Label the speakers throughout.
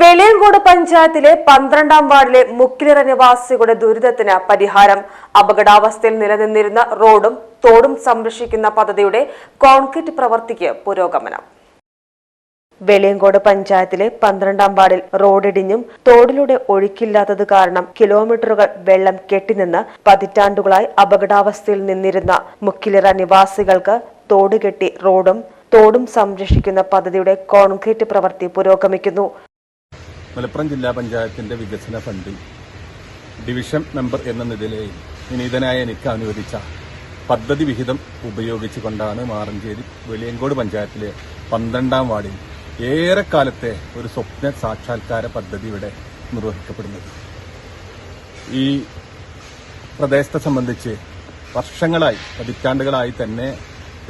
Speaker 1: വെളിയങ്കോട് പഞ്ചായത്തിലെ പന്ത്രണ്ടാം വാർഡിലെ മുക്കിലിറ നിവാസികളുടെ ദുരിതത്തിന് പരിഹാരം. അപകടാവസ്ഥയിൽ നിലനിന്നിരുന്ന റോഡും തോടും സംരക്ഷിക്കുന്ന പദ്ധതിയുടെ കോൺക്രീറ്റ് പ്രവർത്തിക്ക് പുരോഗമനം. വെളിയങ്കോട് പഞ്ചായത്തിലെ പന്ത്രണ്ടാം വാർഡിൽ റോഡിടിഞ്ഞും തോടിലൂടെ ഒഴുക്കില്ലാത്തത് കാരണം കിലോമീറ്ററുകൾ വെള്ളം കെട്ടിനിന്ന് പതിറ്റാണ്ടുകളായി അപകടാവസ്ഥയിൽ നിന്നിരുന്ന മുക്കിലിറ നിവാസികൾക്ക് തോട് കെട്ടി റോഡും തോടും സംരക്ഷിക്കുന്ന പദ്ധതിയുടെ കോൺക്രീറ്റ് പ്രവൃത്തി പുരോഗമിക്കുന്നു.
Speaker 2: മലപ്പുറം ജില്ലാ പഞ്ചായത്തിന്റെ വികസന ഫണ്ടിൽ ഡിവിഷൻ മെമ്പർ എന്ന നിലയിൽ വിനീതനായ എനിക്ക് അനുവദിച്ച പദ്ധതി വിഹിതം ഉപയോഗിച്ചുകൊണ്ടാണ് മാറഞ്ചേരി വെളിയങ്കോട് പഞ്ചായത്തിലെ പന്ത്രണ്ടാം വാർഡിൽ ഏറെക്കാലത്തെ ഒരു സ്വപ്ന സാക്ഷാത്കാര പദ്ധതി ഇവിടെ നിർവഹിക്കപ്പെടുന്നത്. ഈ പ്രദേശത്തെ സംബന്ധിച്ച് വർഷങ്ങളായി പതിറ്റാണ്ടുകളായി തന്നെ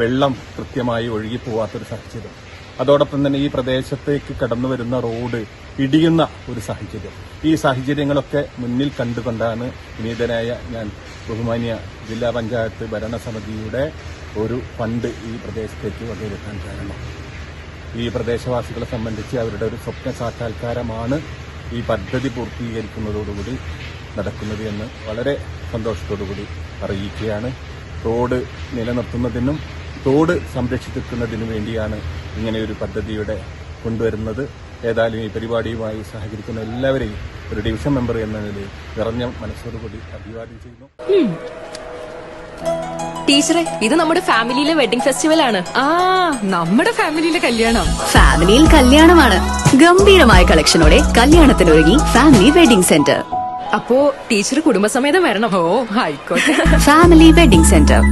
Speaker 2: വെള്ളം കൃത്യമായി ഒഴുകിപ്പോവാത്തൊരു സാഹചര്യം. അതോടൊപ്പം തന്നെ ഈ പ്രദേശത്തേക്ക് കടന്നു വരുന്ന റോഡ് ഇടിയുന്ന ഒരു സാഹചര്യം. ഈ സാഹചര്യങ്ങളൊക്കെ മുന്നിൽ കണ്ടുകൊണ്ടാണ് വിനീതനായ ഞാൻ ബഹുമാനിയ ജില്ലാ പഞ്ചായത്ത് ഭരണസമിതിയുടെ ഒരു ഫണ്ട് ഈ പ്രദേശത്തേക്ക് വകയിരുത്താൻ കാരണം. ഈ പ്രദേശവാസികളെ സംബന്ധിച്ച് അവരുടെ ഒരു സ്വപ്ന സാക്ഷാത്കാരമാണ് ഈ പദ്ധതി പൂർത്തീകരിക്കുന്നതോടുകൂടി നടക്കുന്നത് എന്ന് വളരെ സന്തോഷത്തോടുകൂടി അറിയിക്കുകയാണ്. റോഡ് നിലനിർത്തുന്നതിനും റോഡ് സംരക്ഷിക്കുന്നതിനു വേണ്ടിയാണ് ഇങ്ങനെ ഒരു പദ്ധതിയുടെ കൊണ്ടുവരുന്നത് ഏതായാലും ഈ പരിപാടിയുമായി സഹകരിക്കുന്ന എല്ലാവരെയും ഒരു ഡിവിഷൻ മെമ്പർ എന്ന നിലയിൽ നിറഞ്ഞ മനസ്സോടുകൂടി അഭിവാദ്യം ചെയ്യുന്നു.
Speaker 3: ടീച്ചറെ ഇത് നമ്മുടെ ഫാമിലിയിലെ വെഡിംഗ് ഫെസ്റ്റിവൽ ആണ്.
Speaker 4: ആ നമ്മുടെ ഫാമിലിയിലെ കല്യാണം.
Speaker 5: ഫാമിലിയിൽ കല്യാണമാണ്. ഗംഭീരമായ കളക്ഷനോടെ കല്യാണത്തിനൊരുങ്ങി ഫാമിലി വെഡിംഗ് സെന്റർ.
Speaker 3: അപ്പോ ടീച്ചർ കുടുംബസമേതം വരണം.
Speaker 4: ഓ ആയിക്കോട്ടെ.
Speaker 5: Family wedding centre.